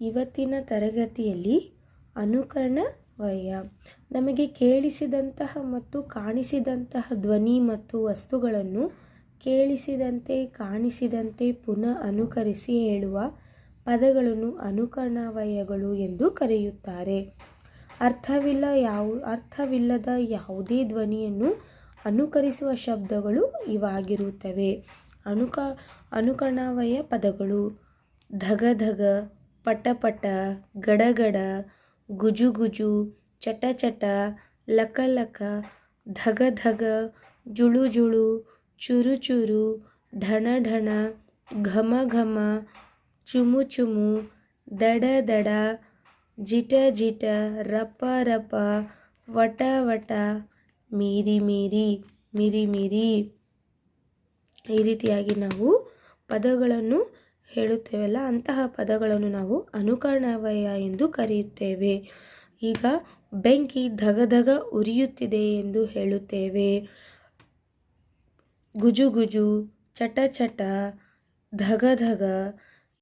ಇವತ್ತಿನ ತರಗತಿಯಲ್ಲಿ ಅನುಕರಣವಯ ನಮಗೆ ಕೇಳಿಸಿದಂತಹ ಮತ್ತು ಕಾಣಿಸಿದಂತಹ ಧ್ವನಿ ಮತ್ತು ವಸ್ತುಗಳನ್ನು ಕೇಳಿಸಿದಂತೆ, ಕಾಣಿಸಿದಂತೆ ಪುನಃ ಅನುಕರಿಸಿ ಹೇಳುವ ಪದಗಳನ್ನು ಅನುಕರಣವಯಗಳು ಎಂದು ಕರೆಯುತ್ತಾರೆ. ಅರ್ಥವಿಲ್ಲ ಯಾವ, ಅರ್ಥವಿಲ್ಲದ ಯಾವುದೇ ಧ್ವನಿಯನ್ನು ಅನುಕರಿಸುವ ಶಬ್ದಗಳು ಇವಾಗಿರುತ್ತವೆ. ಅನುಕ ಅನುಕರಣವಯ ಪದಗಳು ಧಗ ಧಗ ಪಟ ಪಟ ಗಡಗಡ ಗುಜು ಗುಜು, ಚಟ ಚಟ, ಲಕ ಲಕ, ಧಗ ಧಗ, ಜುಳು ಜುಳು, ಚುರು ಚುರು, ಢಣ ಢಣ, ಘಮ ಘಮ, ಚುಮು ಚುಮು, ದಡ ದಡ, ಜಿಟ ಜಿಟ, ರಪ ರಪ, ವಟ ವಟ, ಮೀರಿ ಮೀರಿ, ಮಿರಿ ಮಿರಿ. ಈ ರೀತಿಯಾಗಿ ನಾವು ಪದಗಳನ್ನು ಹೇಳುತ್ತೇವಲ್ಲ, ಅಂತಹ ಪದಗಳನ್ನು ನಾವು ಅನುಕರಣವಯ ಎಂದು ಕರೆಯುತ್ತೇವೆ. ಈಗ ಬೆಂಕಿ ಧಗ ಧಗ ಉರಿಯುತ್ತಿದೆ ಎಂದು ಹೇಳುತ್ತೇವೆ. ಗುಜು ಗುಜು, ಚಟ ಚಟ, ಧಗ ಧಗ